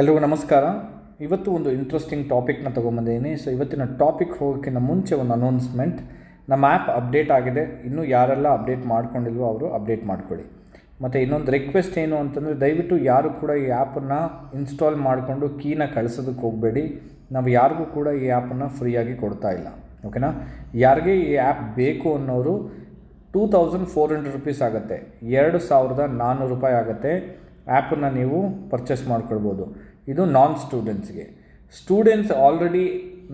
ಎಲ್ರಿಗೂ ನಮಸ್ಕಾರ. ಇವತ್ತು ಒಂದು ಇಂಟ್ರೆಸ್ಟಿಂಗ್ ಟಾಪಿಕ್ನ ತೊಗೊಂಬಂದಿದ್ದೀನಿ ಸೊ ಇವತ್ತಿನ ಟಾಪಿಕ್ ಹೋಗೋಕ್ಕಿಂತ ಮುಂಚೆ ಒಂದು ಅನೌನ್ಸ್ಮೆಂಟ್ ನಮ್ಮ ಆ್ಯಪ್ ಅಪ್ಡೇಟ್ ಆಗಿದೆ. ಇನ್ನೂ ಯಾರೆಲ್ಲ ಅಪ್ಡೇಟ್ ಮಾಡ್ಕೊಂಡಿಲ್ವೋ ಅವರು ಅಪ್ಡೇಟ್ ಮಾಡ್ಕೊಳ್ಳಿ. ಮತ್ತು ಇನ್ನೊಂದು ರಿಕ್ವೆಸ್ಟ್ ಏನು ಅಂತಂದರೆ, ದಯವಿಟ್ಟು ಯಾರು ಕೂಡ ಈ ಆ್ಯಪನ್ನು ಇನ್ಸ್ಟಾಲ್ ಮಾಡಿಕೊಂಡು ಕೀನ ಕಳಿಸೋದಕ್ಕೆ ಹೋಗಬೇಡಿ. ನಾವು ಯಾರಿಗೂ ಕೂಡ ಈ ಆ್ಯಪನ್ನು ಫ್ರೀಯಾಗಿ ಕೊಡ್ತಾ ಇಲ್ಲ. ಓಕೆನಾ ಯಾರಿಗೆ ಈ ಆ್ಯಪ್ ಬೇಕು ಅನ್ನೋರು two thousand four hundred rupees ಆಗುತ್ತೆ. ಎರಡು ಸಾವಿರದ ನಾನ್ನೂರು ರೂಪಾಯಿ ಆಗುತ್ತೆ. ಆ್ಯಪನ್ನು ನೀವು ಪರ್ಚೇಸ್ ಮಾಡ್ಕೊಳ್ಬೋದು. ಇದು ನಾನ್ ಸ್ಟೂಡೆಂಟ್ಸ್ಗೆ ಸ್ಟೂಡೆಂಟ್ಸ್ ಆಲ್ರೆಡಿ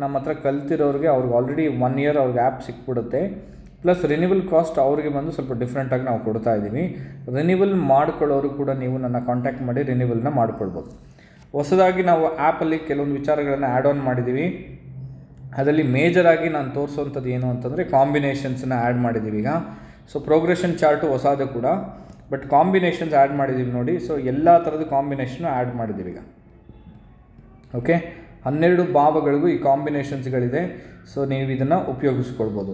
ನಮ್ಮ ಹತ್ರ ಕಲ್ತಿರೋರಿಗೆ ಅವ್ರಿಗೆ ಆಲ್ರೆಡಿ ಒನ್ ಇಯರ್ ಅವ್ರಿಗೆ ಆ್ಯಪ್ ಸಿಕ್ಬಿಡುತ್ತೆ. ಪ್ಲಸ್ ರಿನಿವಲ್ ಕಾಸ್ಟ್ ಅವ್ರಿಗೆ ಬಂದು ಸ್ವಲ್ಪ ಡಿಫ್ರೆಂಟಾಗಿ ನಾವು ಕೊಡ್ತಾ ಇದ್ದೀವಿ. ರಿನಿವಲ್ ಮಾಡ್ಕೊಳ್ಳೋರು ಕೂಡ ನೀವು ನನ್ನ ಕಾಂಟ್ಯಾಕ್ಟ್ ಮಾಡಿ ರಿನಿವಲ್ನ ಮಾಡ್ಕೊಳ್ಬೋದು. ಹೊಸದಾಗಿ ನಾವು ಆ್ಯಪಲ್ಲಿ ಕೆಲವೊಂದು ವಿಚಾರಗಳನ್ನು ಆ್ಯಡ್ ಆನ್ ಮಾಡಿದ್ದೀವಿ. ಅದರಲ್ಲಿ ಮೇಜರಾಗಿ ನಾನು ತೋರಿಸೋವಂಥದ್ದು ಏನು ಅಂತಂದರೆ ಕಾಂಬಿನೇಷನ್ಸನ್ನ ಆ್ಯಡ್ ಮಾಡಿದ್ದೀವಿ ಈಗ. ಸೊ ಪ್ರೋಗ್ರೆಷನ್ ಚಾರ್ಟು ಹೊಸದು ಕೂಡ. ಬಟ್ ಕಾಂಬಿನೇಷನ್ಸ್ ಆ್ಯಡ್ ಮಾಡಿದ್ದೀವಿ ನೋಡಿ. ಸೊ ಎಲ್ಲ ಥರದ ಕಾಂಬಿನೇಷನು ಆ್ಯಡ್ ಮಾಡಿದ್ದೀವಿ ಈಗ. ಓಕೆ ಹನ್ನೆರಡು ಭಾವಗಳಿಗೂ ಈ ಕಾಂಬಿನೇಷನ್ಸ್ಗಳಿದೆ ಸೊ ನೀವು ಇದನ್ನು ಉಪಯೋಗಿಸ್ಕೊಳ್ಬೋದು.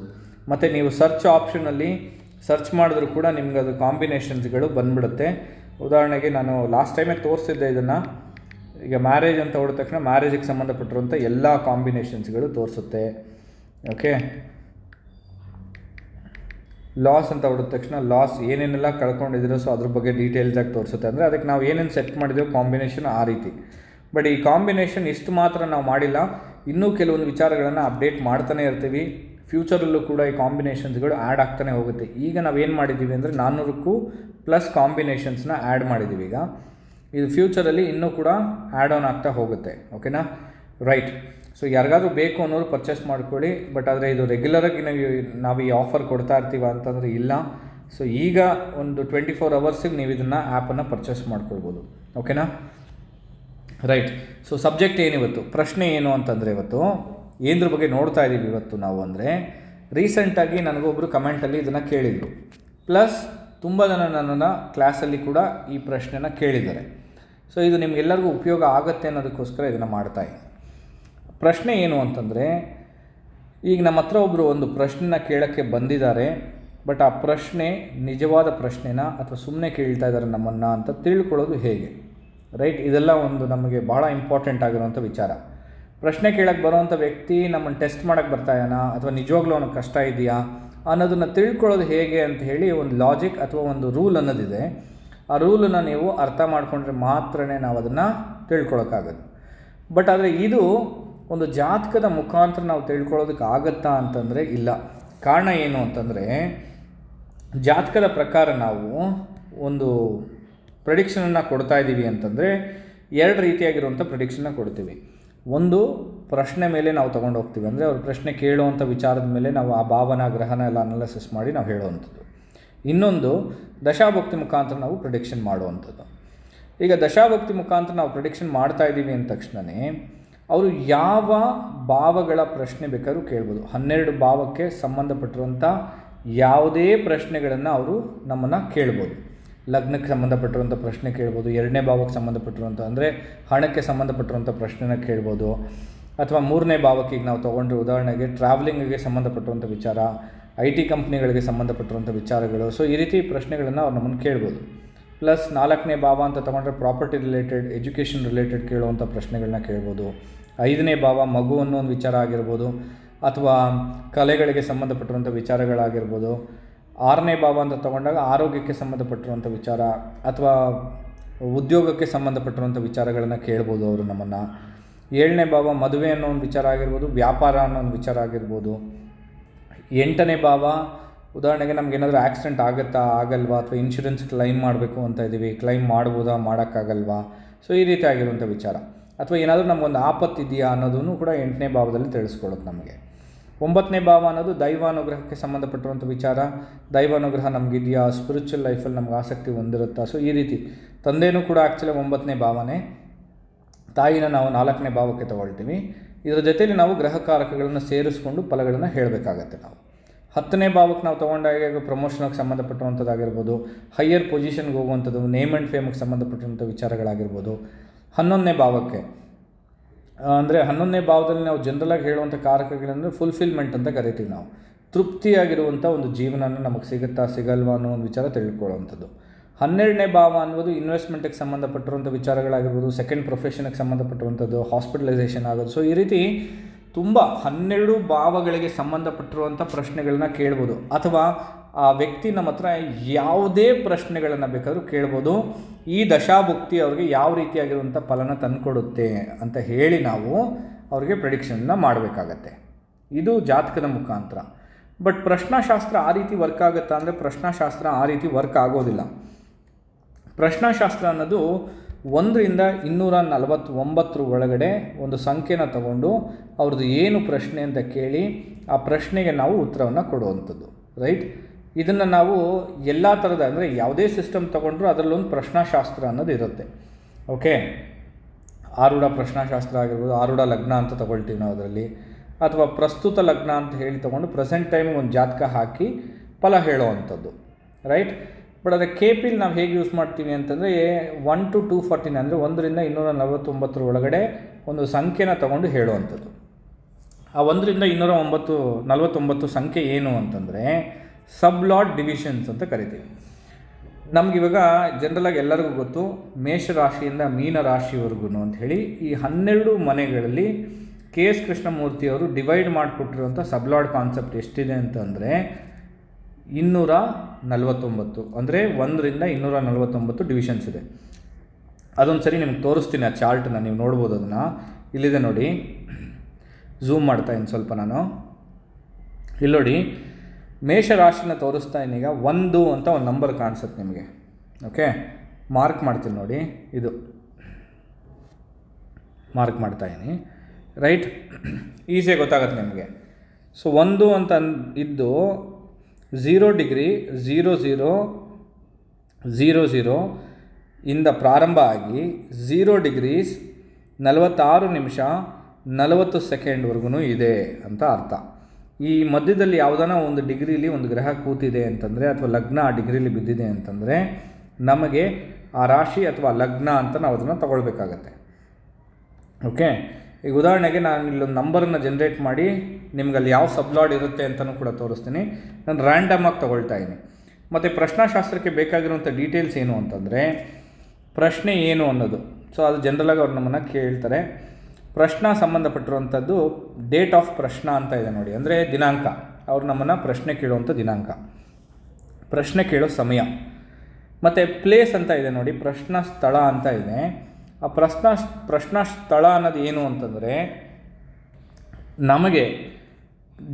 ಮತ್ತು ನೀವು ಸರ್ಚ್ ಆಪ್ಷನಲ್ಲಿ ಸರ್ಚ್ ಮಾಡಿದ್ರೂ ಕೂಡ ನಿಮ್ಗೆ ಅದು ಕಾಂಬಿನೇಷನ್ಸ್ಗಳು ಬಂದ್ಬಿಡುತ್ತೆ. ಉದಾಹರಣೆಗೆ ನಾನು ಲಾಸ್ಟ್ ಟೈಮೇ ತೋರಿಸಿದ್ದೆ ಇದನ್ನು. ಈಗ ಮ್ಯಾರೇಜ್ ಅಂತ ಹೊಡೆದ ತಕ್ಷಣ ಮ್ಯಾರೇಜಿಗೆ ಸಂಬಂಧಪಟ್ಟಿರುವಂಥ ಎಲ್ಲ ಕಾಂಬಿನೇಷನ್ಸ್ಗಳು ತೋರಿಸುತ್ತೆ. ಓಕೆ ಲಾಸ್ ಅಂತ ಹೊಡೆದ ತಕ್ಷಣ ಲಾಸ್ ಏನೇನೆಲ್ಲ ಕಳ್ಕೊಂಡಿದ್ದೀರೋ ಸೊ ಅದ್ರ ಬಗ್ಗೆ ಡೀಟೇಲ್ಸಾಗಿ ತೋರಿಸುತ್ತೆ. ಅಂದರೆ ಅದಕ್ಕೆ ನಾವು ಏನೇನು ಸೆಟ್ ಮಾಡಿದ್ದೀವೋ ಕಾಂಬಿನೇಷನ್ ಆ ರೀತಿ. ಬಟ್ ಈ ಕಾಂಬಿನೇಷನ್ ಇಷ್ಟು ಮಾತ್ರ ನಾವು ಮಾಡಿಲ್ಲ. ಇನ್ನೂ ಕೆಲವೊಂದು ವಿಚಾರಗಳನ್ನು ಅಪ್ಡೇಟ್ ಮಾಡ್ತಾನೆ ಇರ್ತೀವಿ. ಫ್ಯೂಚರಲ್ಲೂ ಕೂಡ ಈ ಕಾಂಬಿನೇಷನ್ಸ್ಗಳು ಆ್ಯಡ್ ಆಗ್ತಾನೆ ಹೋಗುತ್ತೆ. ಈಗ ನಾವು ಏನು ಮಾಡಿದ್ದೀವಿ ಅಂದರೆ ನಾನ್ನೂರಕ್ಕೂ ಪ್ಲಸ್ ಕಾಂಬಿನೇಷನ್ಸ್ನ ಆ್ಯಡ್ ಮಾಡಿದ್ದೀವಿ ಈಗ. ಇದು ಫ್ಯೂಚರಲ್ಲಿ ಇನ್ನೂ ಕೂಡ ಆ್ಯಡ್ ಆನ್ ಆಗ್ತಾ ಹೋಗುತ್ತೆ. ಓಕೆನಾ ರೈಟ್ ಸೊ ಯಾರಿಗಾದ್ರೂ ಬೇಕು ಅನ್ನೋರು ಪರ್ಚೇಸ್ ಮಾಡ್ಕೊಳ್ಳಿ. ಬಟ್ ಆದರೆ ಇದು ರೆಗ್ಯುಲರಾಗಿ ನಾವು ನಾವು ಈ ಆಫರ್ ಕೊಡ್ತಾ ಇರ್ತೀವ ಅಂತಂದರೆ ಇಲ್ಲ. ಸೊ ಈಗ ಒಂದು ಟ್ವೆಂಟಿ ಫೋರ್ ಅವರ್ಸಿಗೆ ನೀವು ಇದನ್ನು ಆ್ಯಪನ್ನು ಪರ್ಚೇಸ್ ಮಾಡ್ಕೊಳ್ಬೋದು. ಓಕೆನಾ ರೈಟ್ ಸೊ ಸಬ್ಜೆಕ್ಟ್ ಏನಿವತ್ತು ಪ್ರಶ್ನೆ ಏನು ಅಂತಂದರೆ ಇವತ್ತು ಏನ್ರ ಬಗ್ಗೆ ನೋಡ್ತಾ ಇದ್ದೀವಿ ಇವತ್ತು ನಾವು ಅಂದರೆ ರೀಸೆಂಟಾಗಿ ನನಗೊಬ್ಬರು ಕಮೆಂಟಲ್ಲಿ ಇದನ್ನು ಕೇಳಿದರು. ಪ್ಲಸ್ ತುಂಬ ಜನ ನನ್ನನ್ನು ಕ್ಲಾಸಲ್ಲಿ ಕೂಡ ಈ ಪ್ರಶ್ನೆನ ಕೇಳಿದ್ದಾರೆ. ಸೊ ಇದು ನಿಮಗೆಲ್ಲರಿಗೂ ಉಪಯೋಗ ಆಗುತ್ತೆ ಅನ್ನೋದಕ್ಕೋಸ್ಕರ ಇದನ್ನು ಮಾಡ್ತಾ ಇದ್ದೀನಿ. ಪ್ರಶ್ನೆ ಏನು ಅಂತಂದರೆ, ಈಗ ನಮ್ಮ ಹತ್ರ ಒಬ್ಬರು ಒಂದು ಪ್ರಶ್ನೆನ ಕೇಳೋಕ್ಕೆ ಬಂದಿದ್ದಾರೆ, ಬಟ್ ಆ ಪ್ರಶ್ನೆ ನಿಜವಾದ ಪ್ರಶ್ನೆನ ಅಥವಾ ಸುಮ್ಮನೆ ಕೇಳ್ತಾ ಇದ್ದಾರೆ ನಮ್ಮನ್ನು ಅಂತ ತಿಳ್ಕೊಳ್ಳೋದು ಹೇಗೆ? ರೈಟ್? ಇದೆಲ್ಲ ಒಂದು ನಮಗೆ ಭಾಳ ಇಂಪಾರ್ಟೆಂಟ್ ಆಗಿರುವಂಥ ವಿಚಾರ. ಪ್ರಶ್ನೆ ಕೇಳಕ್ಕೆ ಬರೋವಂಥ ವ್ಯಕ್ತಿ ನಮ್ಮನ್ನು ಟೆಸ್ಟ್ ಮಾಡೋಕ್ಕೆ ಬರ್ತಾಯನ? ಅಥವಾ ನಿಜವಾಗ್ಲೂ ಅವನಿಗೆ ಕಷ್ಟ ಇದೆಯಾ? ಅನ್ನೋದನ್ನು ತಿಳ್ಕೊಳ್ಳೋದು ಹೇಗೆ ಅಂತ ಹೇಳಿ ಒಂದು ಲಾಜಿಕ್ ಅಥವಾ ಒಂದು ರೂಲ್ ಅನ್ನೋದಿದೆ. ಆ ರೂಲನ್ನು ನೀವು ಅರ್ಥ ಮಾಡಿಕೊಂಡ್ರೆ ಮಾತ್ರನೇ ನಾವು ಅದನ್ನು ತಿಳ್ಕೊಳಕ್ಕಾಗೋದು. ಬಟ್ ಆದರೆ ಇದು ಒಂದು ಜಾತಕದ ಮುಖಾಂತರ ನಾವು ತಿಳ್ಕೊಳ್ಳೋದಕ್ಕೆ ಆಗತ್ತಾ ಅಂತಂದರೆ ಇಲ್ಲ. ಕಾರಣ ಏನು ಅಂತಂದರೆ, ಜಾತಕದ ಪ್ರಕಾರ ನಾವು ಒಂದು ಪ್ರೆಡಿಕ್ಷನನ್ನು ಕೊಡ್ತಾ ಇದ್ದೀವಿ ಅಂತಂದರೆ, ಎರಡು ರೀತಿಯಾಗಿರುವಂಥ ಪ್ರಿಡಿಕ್ಷನ್ನ ಕೊಡ್ತೀವಿ. ಒಂದು, ಪ್ರಶ್ನೆ ಮೇಲೆ ನಾವು ತೊಗೊಂಡು ಹೋಗ್ತೀವಿ. ಅಂದರೆ ಅವ್ರ ಪ್ರಶ್ನೆ ಕೇಳುವಂಥ ವಿಚಾರದ ಮೇಲೆ ನಾವು ಆ ಭಾವನ, ಗ್ರಹನ ಎಲ್ಲ ಅನಾಲಿಸಿಸ್ ಮಾಡಿ ನಾವು ಹೇಳುವಂಥದ್ದು. ಇನ್ನೊಂದು, ದಶಾಭಕ್ತಿ ಮುಖಾಂತರ ನಾವು ಪ್ರಿಡಿಕ್ಷನ್ ಮಾಡುವಂಥದ್ದು. ಈಗ ದಶಾಭಕ್ತಿ ಮುಖಾಂತರ ನಾವು ಪ್ರಿಡಿಕ್ಷನ್ ಮಾಡ್ತಾ ಇದ್ದೀವಿ ಅಂದ ತಕ್ಷಣವೇ ಅವರು ಯಾವ ಭಾವಗಳ ಪ್ರಶ್ನೆ ಬೇಕಾದ್ರೂ ಕೇಳ್ಬೋದು. ಹನ್ನೆರಡು ಭಾವಕ್ಕೆ ಸಂಬಂಧಪಟ್ಟಿರುವಂಥ ಯಾವುದೇ ಪ್ರಶ್ನೆಗಳನ್ನು ಅವರು ನಮ್ಮನ್ನು ಕೇಳ್ಬೋದು. ಲಗ್ನಕ್ಕೆ ಸಂಬಂಧಪಟ್ಟಿರುವಂಥ ಪ್ರಶ್ನೆ ಕೇಳ್ಬೋದು, ಎರಡನೇ ಭಾವಕ್ಕೆ ಸಂಬಂಧಪಟ್ಟಿರುವಂಥ, ಅಂದರೆ ಹಣಕ್ಕೆ ಸಂಬಂಧಪಟ್ಟಿರುವಂಥ ಪ್ರಶ್ನೆನ ಕೇಳ್ಬೋದು, ಅಥವಾ ಮೂರನೇ ಭಾವಕ್ಕೆ ಈಗ ನಾವು ತೊಗೊಂಡ್ರೆ ಉದಾಹರಣೆಗೆ ಟ್ರಾವೆಲಿಂಗಿಗೆ ಸಂಬಂಧಪಟ್ಟಿರುವಂಥ ವಿಚಾರ ಐ ಟಿ ಕಂಪ್ನಿಗಳಿಗೆ ಸಂಬಂಧಪಟ್ಟಿರುವಂಥ ವಿಚಾರಗಳು. ಸೊ ಈ ರೀತಿ ಪ್ರಶ್ನೆಗಳನ್ನು ಅವ್ರು ನಮ್ಮನ್ನು ಕೇಳ್ಬೋದು. ಪ್ಲಸ್ ನಾಲ್ಕನೇ ಭಾವ ಅಂತ ತಗೊಂಡ್ರೆ ಪ್ರಾಪರ್ಟಿ ರಿಲೇಟೆಡ್, ಎಜುಕೇಷನ್ ರಿಲೇಟೆಡ್ ಕೇಳುವಂಥ ಪ್ರಶ್ನೆಗಳನ್ನ ಕೇಳ್ಬೋದು. ಐದನೇ ಭಾವ ಮಗು ಅನ್ನೋ ಒಂದು ವಿಚಾರ ಆಗಿರ್ಬೋದು, ಅಥವಾ ಕಲೆಗಳಿಗೆ ಸಂಬಂಧಪಟ್ಟಿರುವಂಥ ವಿಚಾರಗಳಾಗಿರ್ಬೋದು. ಆರನೇ ಭಾವ ಅಂತ ತಗೊಂಡಾಗ ಆರೋಗ್ಯಕ್ಕೆ ಸಂಬಂಧಪಟ್ಟಿರುವಂಥ ವಿಚಾರ, ಅಥವಾ ಉದ್ಯೋಗಕ್ಕೆ ಸಂಬಂಧಪಟ್ಟಿರುವಂಥ ವಿಚಾರಗಳನ್ನು ಕೇಳ್ಬೋದು ಅವರು ನಮ್ಮನ್ನು. ಏಳನೇ ಭಾವ ಮದುವೆ ಅನ್ನೋ ಒಂದು ವಿಚಾರ ಆಗಿರ್ಬೋದು, ವ್ಯಾಪಾರ ಅನ್ನೋ ಒಂದು ವಿಚಾರ ಆಗಿರ್ಬೋದು. ಎಂಟನೇ ಭಾವ ಉದಾಹರಣೆಗೆ ನಮ್ಗೆ ಏನಾದರೂ ಆಕ್ಸಿಡೆಂಟ್ ಆಗುತ್ತಾ, ಆಗಲ್ವಾ? ಅಥವಾ ಇನ್ಶೂರೆನ್ಸ್ ಕ್ಲೈಮ್ ಮಾಡಬೇಕು ಅಂತ ಇದ್ದೀವಿ ಕ್ಲೈಮ್ ಮಾಡ್ಬೋದಾ, ಮಾಡೋಕ್ಕಾಗಲ್ವಾ? ಸೊ ಈ ರೀತಿ ಆಗಿರುವಂಥ ವಿಚಾರ. ಅಥವಾ ಏನಾದರೂ ನಮಗೊಂದು ಆಪತ್ತಿದೆಯಾ ಅನ್ನೋದನ್ನು ಕೂಡ ಎಂಟನೇ ಭಾವದಲ್ಲಿ ತಿಳಿಸ್ಕೊಡುತ್ತೆ ನಮಗೆ. ಒಂಬತ್ತನೇ ಭಾವ ಅನ್ನೋದು ದೈವಾನುಗ್ರಹಕ್ಕೆ ಸಂಬಂಧಪಟ್ಟಿರುವಂಥ ವಿಚಾರ. ದೈವಾನುಗ್ರಹ ನಮಗಿದೆಯಾ? ಸ್ಪಿರಿಚುವಲ್ ಲೈಫಲ್ಲಿ ನಮ್ಗೆ ಆಸಕ್ತಿ ಹೊಂದಿರುತ್ತಾ? ಸೊ ಈ ರೀತಿ. ತಂದೆಯೂ ಕೂಡ ಆ್ಯಕ್ಚುಲಿ ಒಂಬತ್ತನೇ ಭಾವನೆ. ತಾಯಿನ ನಾವು ನಾಲ್ಕನೇ ಭಾವಕ್ಕೆ ತಗೊಳ್ತೀವಿ. ಇದರ ಜೊತೆಯಲ್ಲಿ ನಾವು ಗ್ರಹಕಾರಕಗಳನ್ನು ಸೇರಿಸ್ಕೊಂಡು ಫಲಗಳನ್ನು ಹೇಳಬೇಕಾಗತ್ತೆ ನಾವು. ಹತ್ತನೇ ಭಾವಕ್ಕೆ ನಾವು ತೊಗೊಂಡಾಗ ಪ್ರಮೋಷನ್ಗೆ ಸಂಬಂಧಪಟ್ಟಿರುವಂಥದ್ದಾಗಿರ್ಬೋದು ಹೈಯರ್ ಪೊಸಿಷನ್ಗೆ ಹೋಗುವಂಥದ್ದು ನೇಮ್ ಆ್ಯಂಡ್ ಫೇಮ್ಗೆ ಸಂಬಂಧಪಟ್ಟಿರುವಂಥ ವಿಚಾರಗಳಾಗಿರ್ಬೋದು. ಹನ್ನೊಂದನೇ ಭಾವಕ್ಕೆ ಅಂದರೆ ಹನ್ನೊಂದನೇ ಭಾವದಲ್ಲಿ ನಾವು ಜನರಲಾಗಿ ಹೇಳುವಂಥ ಕಾರಕಗಳಂದರೆ ಫುಲ್ಫಿಲ್ಮೆಂಟ್ ಅಂತ ಕರಿತೀವಿ ನಾವು. ತೃಪ್ತಿಯಾಗಿರುವಂಥ ಒಂದು ಜೀವನನ ನಮಗೆ ಸಿಗುತ್ತಾ ಸಿಗಲ್ವಾ ಅನ್ನೋ ಒಂದು ವಿಚಾರ ತಿಳ್ಕೊಳ್ಳುವಂಥದ್ದು. ಹನ್ನೆರಡನೇ ಭಾವ ಅನ್ನೋದು ಇನ್ವೆಸ್ಟ್ಮೆಂಟಿಗೆ ಸಂಬಂಧಪಟ್ಟಿರುವಂಥ ವಿಚಾರಗಳಾಗಿರ್ಬೋದು ಸೆಕೆಂಡ್ ಪ್ರೊಫೆಷನ್ಗೆ ಸಂಬಂಧಪಟ್ಟಿರುವಂಥದ್ದು ಹಾಸ್ಪಿಟಲೈಸೇಷನ್ ಆಗೋದು. ಸೊ ಈ ರೀತಿ ತುಂಬ ಹನ್ನೆರಡು ಭಾವಗಳಿಗೆ ಸಂಬಂಧಪಟ್ಟಿರುವಂಥ ಪ್ರಶ್ನೆಗಳನ್ನ ಕೇಳ್ಬೋದು. ಅಥವಾ ಆ ವ್ಯಕ್ತಿ ನಮ್ಮ ಹತ್ರ ಯಾವುದೇ ಪ್ರಶ್ನೆಗಳನ್ನು ಬೇಕಾದರೂ ಕೇಳ್ಬೋದು. ಈ ದಶಾಭುಕ್ತಿ ಅವ್ರಿಗೆ ಯಾವ ರೀತಿಯಾಗಿರುವಂಥ ಫಲನ ತಂದುಕೊಡುತ್ತೆ ಅಂತ ಹೇಳಿ ನಾವು ಅವ್ರಿಗೆ ಪ್ರಿಡಿಕ್ಷನ್ನ ಮಾಡಬೇಕಾಗತ್ತೆ. ಇದು ಜಾತಕದ ಮುಖಾಂತರ. ಬಟ್ ಪ್ರಶ್ನಾಶಾಸ್ತ್ರ ಆ ರೀತಿ ವರ್ಕ್ ಆಗುತ್ತಾ ಅಂದರೆ ಪ್ರಶ್ನಾಶಾಸ್ತ್ರ ಆ ರೀತಿ ವರ್ಕ್ ಆಗೋದಿಲ್ಲ. ಪ್ರಶ್ನಾಶಾಸ್ತ್ರ ಅನ್ನೋದು ಒಂದರಿಂದ ಇನ್ನೂರ ನಲವತ್ತೊಂಬತ್ತರ ಒಳಗಡೆ ಒಂದು ಸಂಖ್ಯೆನ ತಗೊಂಡು ಅವ್ರದ್ದು ಏನು ಪ್ರಶ್ನೆ ಅಂತ ಕೇಳಿ ಆ ಪ್ರಶ್ನೆಗೆ ನಾವು ಉತ್ತರವನ್ನು ಕೊಡುವಂಥದ್ದು ರೈಟ್ ಇದನ್ನು ನಾವು ಎಲ್ಲ ಥರದ ಅಂದರೆ ಯಾವುದೇ ಸಿಸ್ಟಮ್ ತಗೊಂಡ್ರೂ ಅದರಲ್ಲೊಂದು ಪ್ರಶ್ನಾಶಾಸ್ತ್ರ ಅನ್ನೋದು ಇರುತ್ತೆ ಓಕೆ ಆರೂಢ ಪ್ರಶ್ನಾಶಾಸ್ತ್ರ ಆಗಿರ್ಬೋದು, ಆರೂಢ ಲಗ್ನ ಅಂತ ತಗೊಳ್ತೀವಿ ನಾವು ಅದರಲ್ಲಿ. ಅಥವಾ ಪ್ರಸ್ತುತ ಲಗ್ನ ಅಂತ ಹೇಳಿ ತೊಗೊಂಡು ಪ್ರೆಸೆಂಟ್ ಟೈಮ್ ಒಂದು ಜಾತಕ ಹಾಕಿ ಫಲ ಹೇಳುವಂಥದ್ದು ರೈಟ್ ಬಟ್ ಅದಕ್ಕೆ ಕೆ ಪಿಲ್ ನಾವು ಹೇಗೆ ಯೂಸ್ ಮಾಡ್ತೀವಿ ಅಂತಂದರೆ ಒನ್ ಟು ಟೂ ಫಾರ್ಟಿನ್ ಅಂದರೆ ಒಂದರಿಂದ ಇನ್ನೂರ ನಲವತ್ತೊಂಬತ್ತರ ಒಳಗಡೆ ಒಂದು ಸಂಖ್ಯೆನ ತಗೊಂಡು ಹೇಳುವಂಥದ್ದು. ಆ ಒಂದರಿಂದ ಇನ್ನೂರ ಒಂಬತ್ತು, ನಲವತ್ತೊಂಬತ್ತು ಸಂಖ್ಯೆ ಏನು ಅಂತಂದರೆ ಸಬ್ಲಾಟ್ ಡಿವಿಷನ್ಸ್ ಅಂತ ಕರಿತೀವಿ. ನಮಗಿವಾಗ ಜನರಲಾಗಿ ಎಲ್ಲರಿಗೂ ಗೊತ್ತು, ಮೇಷರಾಶಿಯಿಂದ ಮೀನ ರಾಶಿವರೆಗೂ ಅಂತ ಹೇಳಿ ಈ ಹನ್ನೆರಡು ಮನೆಗಳಲ್ಲಿ ಕೆ ಎಸ್ ಕೃಷ್ಣಮೂರ್ತಿಯವರು ಡಿವೈಡ್ ಮಾಡಿಕೊಟ್ಟಿರುವಂಥ ಸಬ್ಲಾಡ್ ಕಾನ್ಸೆಪ್ಟ್ ಎಷ್ಟಿದೆ ಅಂತಂದರೆ ಇನ್ನೂರ ನಲವತ್ತೊಂಬತ್ತು. ಅಂದರೆ ಒಂದರಿಂದ ಇನ್ನೂರ ನಲವತ್ತೊಂಬತ್ತು ಡಿವಿಷನ್ಸ್ ಇದೆ. ಅದೊಂದು ಸರಿ ನಿಮ್ಗೆ ತೋರಿಸ್ತೀನಿ ಆ ಚಾರ್ಟ್ನ, ನೀವು ನೋಡ್ಬೋದು ಅದನ್ನು. ಇಲ್ಲಿದೆ ನೋಡಿ. ಝೂಮ್ ಮಾಡ್ತಾ ಇನ್ನು ಸ್ವಲ್ಪ ನಾನು. ಇಲ್ಲಿ ನೋಡಿ. ಮೇಷರಾಶಿನ ತೋರಿಸ್ತಾ ಈಗ ಒಂದು ಅಂತ ಒಂದು ನಂಬರ್ ಕಾಣಿಸುತ್ತೆ ನಿಮಗೆ. ಓಕೆ ಮಾರ್ಕ್ ಮಾಡ್ತೀನಿ ನೋಡಿ. ಇದು. ಮಾರ್ಕ್ ಮಾಡ್ತಾ ಇದ್ದೀನಿ. ರೈಟ್ ಈಸಿಯಾಗಿ ಗೊತ್ತಾಗುತ್ತೆ ನಿಮಗೆ. ಸೊ ಒಂದು ಅಂತ ಇದ್ದು zero degree zero zero zero zero ಇಂದ ಪ್ರಾರಂಭ ಆಗಿ ಝೀರೋ ಡಿಗ್ರೀಸ್ ನಲವತ್ತಾರು ನಿಮಿಷ ನಲವತ್ತು ಸೆಕೆಂಡ್ವರೆಗೂ ಇದೆ ಅಂತ ಅರ್ಥ. ಈ ಮಧ್ಯದಲ್ಲಿ ಯಾವುದಾನ ಒಂದು ಡಿಗ್ರೀಲಿ ಒಂದು ಗ್ರಹ ಕೂತಿದೆ ಅಂತಂದರೆ ಅಥವಾ ಲಗ್ನ ಆ ಡಿಗ್ರೀಲಿ ಬಿದ್ದಿದೆ ಅಂತಂದರೆ ನಮಗೆ ಆ ರಾಶಿ ಅಥವಾ ಲಗ್ನ ಅಂತ ನಾವು ಅದನ್ನು ತಗೊಳ್ಬೇಕಾಗತ್ತೆ. ಓಕೆ? ಈಗ ಉದಾಹರಣೆಗೆ ನಾನು ಇಲ್ಲೊಂದು ನಂಬರನ್ನು ಜನ್ರೇಟ್ ಮಾಡಿ ನಿಮ್ಗೆ ಅಲ್ಲಿ ಯಾವ ಸಬ್ಲಾಡ್ ಇರುತ್ತೆ ಅಂತಲೂ ಕೂಡ ತೋರಿಸ್ತೀನಿ. ನಾನು ರ್ಯಾಂಡಮ್ ಆಗಿ ತೊಗೊಳ್ತಾ ಇದ್ದೀನಿ. ಮತ್ತು ಪ್ರಶ್ನಾಶಾಸ್ತ್ರಕ್ಕೆ ಬೇಕಾಗಿರುವಂಥ ಡೀಟೇಲ್ಸ್ ಏನು ಅಂತಂದರೆ, ಪ್ರಶ್ನೆ ಏನು ಅನ್ನೋದು. ಸೊ ಅದು ಜನರಲಾಗಿ ಅವ್ರು ನಮ್ಮನ್ನು ಕೇಳ್ತಾರೆ. ಪ್ರಶ್ನ ಸಂಬಂಧಪಟ್ಟಿರುವಂಥದ್ದು ಡೇಟ್ ಆಫ್ ಪ್ರಶ್ನ ಅಂತ ಇದೆ ನೋಡಿ. ಅಂದರೆ ದಿನಾಂಕ. ಅವ್ರು ನಮ್ಮನ್ನು ಪ್ರಶ್ನೆ ಕೇಳುವಂಥ ದಿನಾಂಕ. ಪ್ರಶ್ನೆ ಕೇಳೋ ಸಮಯ. ಮತ್ತು ಪ್ಲೇಸ್ ಅಂತ ಇದೆ ನೋಡಿ. ಪ್ರಶ್ನಾ ಸ್ಥಳ ಅಂತ ಇದೆ. ಆ ಪ್ರಶ್ನಾ ಪ್ರಶ್ನಾ ಸ್ಥಳ ಅನ್ನೋದು ಏನು ಅಂತಂದರೆ, ನಮಗೆ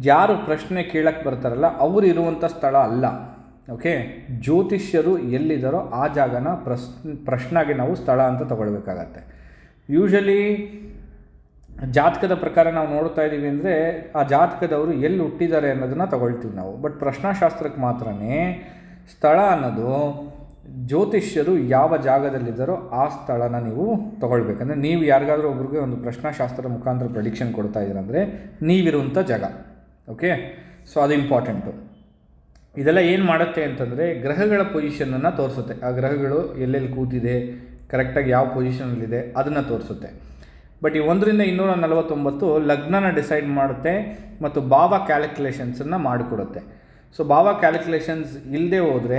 ಯಾರು ಪ್ರಶ್ನೆ ಕೇಳಕ್ಕೆ ಬರ್ತಾರಲ್ಲ, ಅವರು ಇರುವಂಥ ಸ್ಥಳ ಅಲ್ಲ. ಓಕೆ ಜ್ಯೋತಿಷ್ಯರು ಎಲ್ಲಿದ್ದಾರೋ ಆ ಜಾಗನ ಪ್ರಶ್ ಪ್ರಶ್ನೆಗೆ ನಾವು ಸ್ಥಳ ಅಂತ ತಗೊಳ್ಬೇಕಾಗತ್ತೆ. ಯೂಶಲಿ ಜಾತಕದ ಪ್ರಕಾರ ನಾವು ನೋಡ್ತಾ ಇದ್ದೀವಿ ಅಂದರೆ, ಆ ಜಾತಕದವರು ಎಲ್ಲಿ ಹುಟ್ಟಿದ್ದಾರೆ ಅನ್ನೋದನ್ನು ತಗೊಳ್ತೀವಿ ನಾವು. ಬಟ್ ಪ್ರಶ್ನಾಶಾಸ್ತ್ರಕ್ಕೆ ಮಾತ್ರನೇ ಸ್ಥಳ ಅನ್ನೋದು ಜ್ಯೋತಿಷ್ಯರು ಯಾವ ಜಾಗದಲ್ಲಿದ್ದಾರೋ ಆ ಸ್ಥಳನ ನೀವು ತೊಗೊಳ್ಬೇಕಂದ್ರೆ ನೀವು ಯಾರಿಗಾದರೂ ಒಬ್ರಿಗೆ ಒಂದು ಪ್ರಶ್ನಾಶಾಸ್ತ್ರದ ಮುಖಾಂತರ ಪ್ರೆಡಿಕ್ಷನ್ ಕೊಡ್ತಾ ಇದ್ದೀರಂದರೆ ನೀವಿರುವಂಥ ಜಾಗ. ಓಕೆ ಸೊ ಅದು ಇಂಪಾರ್ಟೆಂಟು ಇದೆಲ್ಲ ಏನು ಮಾಡುತ್ತೆ ಅಂತಂದರೆ ಗ್ರಹಗಳ ಪೊಸಿಷನನ್ನು ತೋರಿಸುತ್ತೆ. ಆ ಗ್ರಹಗಳು ಎಲ್ಲೆಲ್ಲಿ ಕೂತಿದೆ ಕರೆಕ್ಟಾಗಿ ಯಾವ ಪೊಸಿಷನಲ್ಲಿದೆ ಅದನ್ನು ತೋರಿಸುತ್ತೆ. ಬಟ್ ಈ ಒಂದರಿಂದ ಇನ್ನೂರ ನಲವತ್ತೊಂಬತ್ತು ಲಗ್ನನ ಡಿಸೈಡ್ ಮಾಡುತ್ತೆ ಮತ್ತು ಭಾವ ಕ್ಯಾಲ್ಕುಲೇಷನ್ಸನ್ನು ಮಾಡಿಕೊಡುತ್ತೆ. ಸೊ ಭಾವ ಕ್ಯಾಲ್ಕುಲೇಷನ್ಸ್ ಇಲ್ಲದೆ ಹೋದರೆ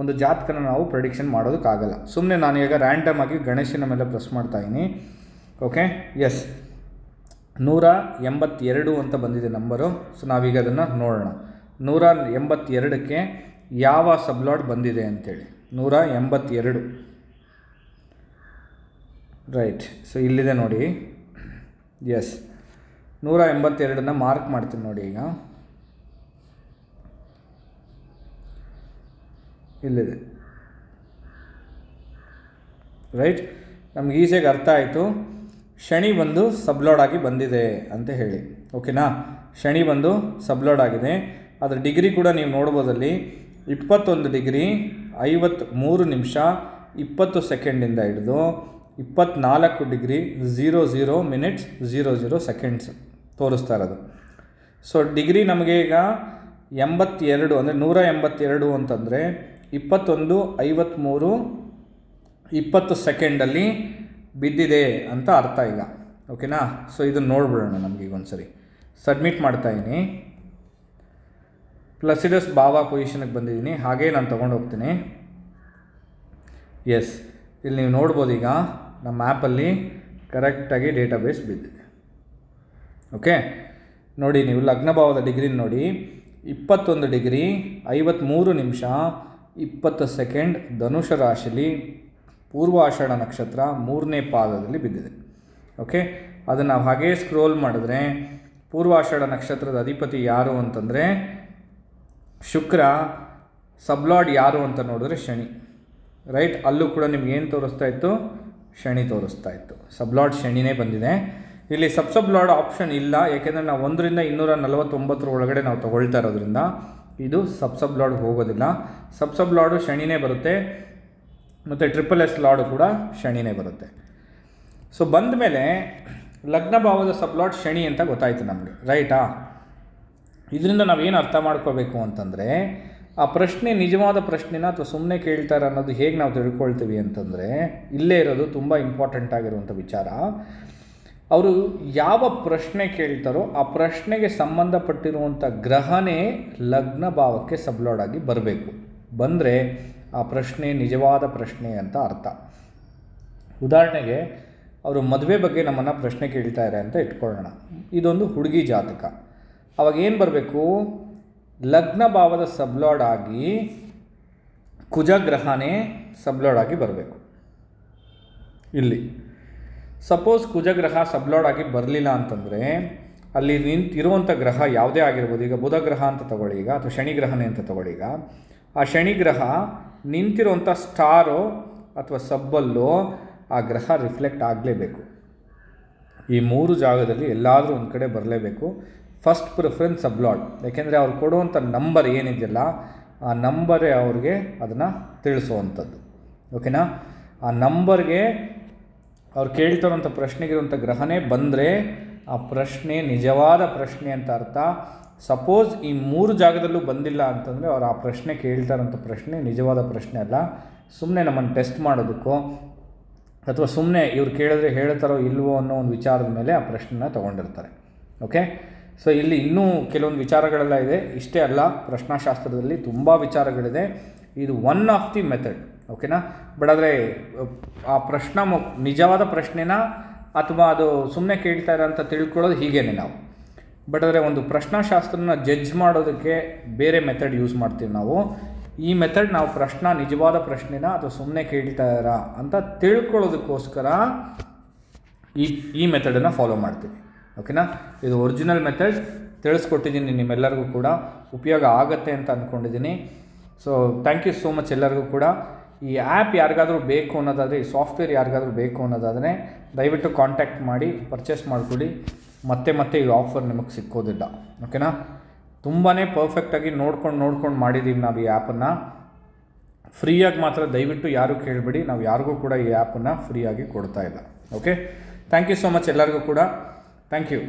ಒಂದು ಜಾತಕನ ನಾವು ಪ್ರೆಡಿಕ್ಷನ್ ಮಾಡೋದಕ್ಕಾಗಲ್ಲ. ಸುಮ್ಮನೆ ನಾನು ಈಗ ರ್ಯಾಂಡಮ್ ಆಗಿ ಗಣೇಶನ ಮೇಲೆ ಪ್ರೆಸ್ ಮಾಡ್ತಾಯಿದ್ದೀನಿ ಓಕೆ ಎಸ್ ನೂರ ಎಂಬತ್ತೆರಡು ಅಂತ ಬಂದಿದೆ ನಂಬರು ಸೊ ನಾವೀಗ ಅದನ್ನು ನೋಡೋಣ. ನೂರ ಎಂಬತ್ತೆರಡಕ್ಕೆ ಯಾವ ಸಬ್ಲಾಡ್ ಬಂದಿದೆ ಅಂಥೇಳಿ ನೂರ ಎಂಬತ್ತೆರಡು. ರೈಟ್ ಸೊ ಇಲ್ಲಿದೆ ನೋಡಿ. ಎಸ್ ನೂರ ಎಂಬತ್ತೆರಡನ್ನ ಮಾರ್ಕ್ ಮಾಡ್ತೀನಿ ನೋಡಿ ಈಗ. ಇಲ್ಲಿದೆ. ರೈಟ್ ನಮ್ಗೆ ಈಸಿಯಾಗಿ ಅರ್ಥ ಆಯಿತು. ಶನಿ ಬಂದು ಸಬ್ಲೋಡ್ ಆಗಿ ಬಂದಿದೆ ಅಂತ ಹೇಳಿ. ಓಕೆನಾ ಶನಿ ಬಂದು ಸಬ್ಲೋಡ್ ಆಗಿದೆ. ಅದರ ಡಿಗ್ರಿ ಕೂಡ ನೀವು ನೋಡ್ಬೋದಲ್ಲಿ ಇಪ್ಪತ್ತೊಂದು ಡಿಗ್ರಿ ಐವತ್ತ್ಮೂರು ನಿಮಿಷ ಇಪ್ಪತ್ತು ಸೆಕೆಂಡಿಂದ ಹಿಡಿದು ಇಪ್ಪತ್ನಾಲ್ಕು degree zero zero minutes zero zero seconds ತೋರಿಸ್ತಾ ಇರೋದು. ಸೊ ಡಿಗ್ರಿ ನಮಗೆ ಈಗ ಎಂಬತ್ತೆರಡು ಅಂದರೆ ನೂರ ಎಂಬತ್ತೆರಡು ಅಂತಂದರೆ ಇಪ್ಪತ್ತೊಂದು ಐವತ್ತ್ಮೂರು ಇಪ್ಪತ್ತು ಸೆಕೆಂಡಲ್ಲಿ ಬಿದ್ದಿದೆ ಅಂತ ಅರ್ಥ ಈಗ. ಓಕೆನಾ? ಸೊ ಇದನ್ನು ನೋಡ್ಬಿಡೋಣ ನಮಗೆ ಒಂದು ಸರಿ ಸಬ್ಮಿಟ್ ಮಾಡ್ತಾಯಿದ್ದೀನಿ ಪ್ಲಸಿಡಸ್ ಭಾವ ಪೊಸಿಷನ್ಗೆ ಬಂದಿದ್ದೀನಿ ಹಾಗೇ ನಾನು ತೊಗೊಂಡು ಹೋಗ್ತೀನಿ. ಎಸ್ ಇಲ್ಲಿ ನೀವು ನೋಡ್ಬೋದು ಈಗ ನಮ್ಮ ಆ್ಯಪಲ್ಲಿ ಕರೆಕ್ಟಾಗಿ ಡೇಟಾಬೇಸ್ ಬಿದ್ದಿದೆ. ಓಕೆ ನೋಡಿ, ನೀವು ಲಗ್ನಭಾವದ ಡಿಗ್ರಿ ನೋಡಿ. ಇಪ್ಪತ್ತೊಂದು ಡಿಗ್ರಿ ಐವತ್ತ್ಮೂರು ನಿಮಿಷ ಇಪ್ಪತ್ತು ಸೆಕೆಂಡ್ ಧನುಷ ರಾಶಿಲಿ ಪೂರ್ವಾಷಾಢ ನಕ್ಷತ್ರ ಮೂರನೇ ಪಾದದಲ್ಲಿ ಬಿದ್ದಿದೆ. ಓಕೆ? ಅದನ್ನು ನಾವು ಹಾಗೇ ಸ್ಕ್ರೋಲ್ ಮಾಡಿದ್ರೆ ಪೂರ್ವಾಷಾಢ ನಕ್ಷತ್ರದ ಅಧಿಪತಿ ಯಾರು ಅಂತಂದರೆ ಶುಕ್ರ ಸಬ್ಲಾಡ್ ಯಾರು ಅಂತ ನೋಡಿದ್ರೆ ಶನಿ. ರೈಟ್? ಅಲ್ಲೂ ಕೂಡ ನಿಮ್ಗೆ ಏನು ತೋರಿಸ್ತಾ ಇತ್ತು? ಶನಿ ತೋರಿಸ್ತಾ ಇತ್ತು. ಸಬ್ಲಾಡ್ ಶನಿನೇ ಬಂದಿದೆ. ಇಲ್ಲಿ ಸಬ್ ಸಬ್ಲಾಡ್ ಆಪ್ಷನ್ ಇಲ್ಲ, ಯಾಕೆಂದರೆ ನಾವು ಒಂದರಿಂದ ಇನ್ನೂರ ನಲವತ್ತೊಂಬತ್ತರ ಒಳಗಡೆ ನಾವು ತೊಗೊಳ್ತಾ ಇರೋದ್ರಿಂದ ಇದು ಸಬ್ ಸಬ್ ಲಾಡ್ ಹೋಗೋದಿಲ್ಲ. ಸಬ್ ಸಬ್ ಲಾಡು ಶನಿನೇ ಬರುತ್ತೆ. ಮತ್ತು ಟ್ರಿಪಲ್ ಎಸ್ ಲಾಡು ಕೂಡ ಶನಿನೇ ಬರುತ್ತೆ. ಸೊ ಬಂದ ಮೇಲೆ ಲಗ್ನ ಭಾವದ ಸಬ್ ಲಾಡ್ ಶನಿ ಅಂತ ಗೊತ್ತಾಯಿತು ನಮಗೆ. ರೈಟಾ? ಇದರಿಂದ ನಾವೇನು ಅರ್ಥ ಮಾಡ್ಕೋಬೇಕು ಅಂತಂದರೆ, ಆ ಪ್ರಶ್ನೆ ನಿಜವಾದ ಪ್ರಶ್ನೆನ ಅಥವಾ ಸುಮ್ಮನೆ ಕೇಳ್ತಾರೆ ಅನ್ನೋದು ಹೇಗೆ ನಾವು ತಿಳ್ಕೊಳ್ತೀವಿ ಅಂತಂದರೆ, ಇಲ್ಲೇ ಇರೋದು ತುಂಬ ಇಂಪಾರ್ಟೆಂಟ್ ಆಗಿರುವಂಥ ವಿಚಾರ. ಅವರು ಯಾವ ಪ್ರಶ್ನೆ ಕೇಳ್ತಾರೋ ಆ ಪ್ರಶ್ನೆಗೆ ಸಂಬಂಧಪಟ್ಟಿರುವಂಥ ಗ್ರಹನೇ ಲಗ್ನ ಭಾವಕ್ಕೆ ಸಬ್ಲೋಡಾಗಿ ಬರಬೇಕು. ಬಂದರೆ ಆ ಪ್ರಶ್ನೆ ನಿಜವಾದ ಪ್ರಶ್ನೆ ಅಂತ ಅರ್ಥ. ಉದಾಹರಣೆಗೆ ಅವರು ಮದುವೆ ಬಗ್ಗೆ ನಮ್ಮನ್ನು ಪ್ರಶ್ನೆ ಕೇಳ್ತಾರೆ ಅಂತ ಇಟ್ಕೊಳ್ಳೋಣ. ಇದೊಂದು ಹುಡುಗಿ ಜಾತಕ. ಅವಾಗ ಏನು ಬರಬೇಕು? ಲಗ್ನ ಭಾವದ ಸಬ್ಲೋಡ್ ಆಗಿ ಕುಜಗ್ರಹನೇ ಸಬ್ಲೋಡಾಗಿ ಆಗಿ ಬರಬೇಕು. ಇಲ್ಲಿ ಸಪೋಸ್ ಕುಜಗ್ರಹ ಸಬ್ಲೋಡ್ ಆಗಿ ಬರಲಿಲ್ಲ ಅಂತಂದರೆ, ಅಲ್ಲಿ ನಿಂತಿರುವಂಥ ಗ್ರಹ ಯಾವುದೇ ಆಗಿರ್ಬೋದು, ಈಗ ಬುಧ ಗ್ರಹ ಅಂತ ತಗೊಳ್ಳಿ, ಈಗ ಅಥವಾ ಶನಿಗ್ರಹನೇ ಅಂತ ತಗೊಳ್ಳಿ, ಈಗ ಆ ಶನಿಗ್ರಹ ನಿಂತಿರುವಂಥ ಸ್ಟಾರು ಅಥವಾ ಸಬ್ಬಲ್ಲೋ ಆ ಗ್ರಹ ರಿಫ್ಲೆಕ್ಟ್ ಆಗಲೇಬೇಕು. ಈ ಮೂರು ಜಾಗದಲ್ಲಿ ಎಲ್ಲಾದರೂ ಒಂದು ಕಡೆ ಬರಲೇಬೇಕು. ಫಸ್ಟ್ ಪ್ರಿಫರೆನ್ಸ್ ಸಬ್ಲಾಡ್ ಯಾಕೆಂದರೆ ಅವ್ರು ಕೊಡುವಂಥ ನಂಬರ್ ಏನಿದೆಯಲ್ಲ, ಆ ನಂಬರೇ ಅವ್ರಿಗೆ ಅದನ್ನು ತಿಳಿಸುವಂಥದ್ದು ಓಕೆನಾ ಆ ನಂಬರ್ಗೆ ಅವ್ರು ಪ್ರಶ್ನೆಗೆ ಪ್ರಶ್ನೆಗಿರುವಂಥ ಗ್ರಹನೇ ಬಂದರೆ ಆ ಪ್ರಶ್ನೆ ನಿಜವಾದ ಪ್ರಶ್ನೆ ಅಂತ ಅರ್ಥ. ಸಪೋಸ್ ಈ ಮೂರು ಜಾಗದಲ್ಲೂ ಬಂದಿಲ್ಲ ಅಂತಂದರೆ ಅವ್ರು ಆ ಪ್ರಶ್ನೆ ಕೇಳ್ತಾರಂಥ ಪ್ರಶ್ನೆ ನಿಜವಾದ ಪ್ರಶ್ನೆ ಅಲ್ಲ. ಸುಮ್ಮನೆ ನಮ್ಮನ್ನು ಟೆಸ್ಟ್ ಮಾಡೋದಕ್ಕೋ, ಅಥವಾ ಸುಮ್ಮನೆ ಇವ್ರು ಕೇಳಿದ್ರೆ ಹೇಳ್ತಾರೋ ಇಲ್ವೋ ಅನ್ನೋ ಒಂದು ವಿಚಾರದ ಮೇಲೆ ಆ ಪ್ರಶ್ನೆನ ತೊಗೊಂಡಿರ್ತಾರೆ. ಓಕೆ ಸೊ ಇಲ್ಲಿ ಇನ್ನೂ ಕೆಲವೊಂದು ವಿಚಾರಗಳೆಲ್ಲ ಇದೆ. ಇಷ್ಟೇ ಅಲ್ಲ, ಪ್ರಶ್ನಾಶಾಸ್ತ್ರದಲ್ಲಿ ತುಂಬ ವಿಚಾರಗಳಿದೆ. ಇದು ಒನ್ ಆಫ್ ದಿ ಮೆಥಡ್ ಓಕೆನಾ? ಬಟ್ ಆದರೆ, ಆ ಪ್ರಶ್ನೆ ನಿಜವಾದ ಪ್ರಶ್ನೆನ? ಅಥವಾ ಅದು ಸುಮ್ಮನೆ ಕೇಳ್ತಾ ಇರೋ ಅಂತ ತಿಳ್ಕೊಳ್ಳೋದು ಹೀಗೇನೆ ನಾವು. ಬಟ್ ಆದರೆ ಒಂದು ಪ್ರಶ್ನಾಶಾಸ್ತ್ರನ ಜಡ್ಜ್ ಮಾಡೋದಕ್ಕೆ ಬೇರೆ ಮೆಥಡ್ ಯೂಸ್ ಮಾಡ್ತೀವಿ ನಾವು. ಈ ಮೆಥಡ್ ನಾವು ಪ್ರಶ್ನ, ನಿಜವಾದ ಪ್ರಶ್ನೆನ ಅಥವಾ ಸುಮ್ಮನೆ ಕೇಳ್ತಾ ಇರಾ ಅಂತ ತಿಳ್ಕೊಳ್ಳೋದಕ್ಕೋಸ್ಕರ ಈ ಈ ಮೆಥಡನ್ನು ಫಾಲೋ ಮಾಡ್ತೀವಿ. ಓಕೆನಾ? ಇದು ಒರಿಜಿನಲ್ ಮೆಥಡ್ ತಿಳಿಸ್ಕೊಟ್ಟಿದ್ದೀನಿ ನಿಮ್ಮೆಲ್ಲರಿಗೂ ಕೂಡ. ಉಪಯೋಗ ಆಗತ್ತೆ ಅಂತ ಅಂದ್ಕೊಂಡಿದ್ದೀನಿ so thank you so much ಎಲ್ಲರಿಗೂ ಕೂಡ. ಈ ಆ್ಯಪ್ ಯಾರಿಗಾದರೂ ಬೇಕು ಅನ್ನೋದಾದರೆ, ಈ ಸಾಫ್ಟ್ವೇರ್ ಯಾರಿಗಾದರೂ ಬೇಕು ಅನ್ನೋದಾದರೆ ದಯವಿಟ್ಟು ಕಾಂಟ್ಯಾಕ್ಟ್ ಮಾಡಿ ಪರ್ಚೇಸ್ ಮಾಡಿಕೊಡಿ ಮತ್ತೆ ಮತ್ತೆ ಈ ಆಫರ್ ನಿಮಗೆ ಸಿಕ್ಕೋದಿಲ್ಲ. ಓಕೆನಾ ತುಂಬಾ ಪರ್ಫೆಕ್ಟಾಗಿ ನೋಡ್ಕೊಂಡು ನೋಡ್ಕೊಂಡು ಮಾಡಿದ್ದೀವಿ ನಾವು ಈ ಆ್ಯಪನ್ನು ಫ್ರೀಯಾಗಿ ಮಾತ್ರ ದಯವಿಟ್ಟು ಯಾರೂ ಕೇಳಬೇಡಿ. ನಾವು ಯಾರಿಗೂ ಕೂಡ ಈ ಆ್ಯಪನ್ನು ಫ್ರೀಯಾಗಿ ಕೊಡ್ತಾ ಇಲ್ಲ. Okay thank you so much ಎಲ್ಲರಿಗೂ ಕೂಡ. Thank you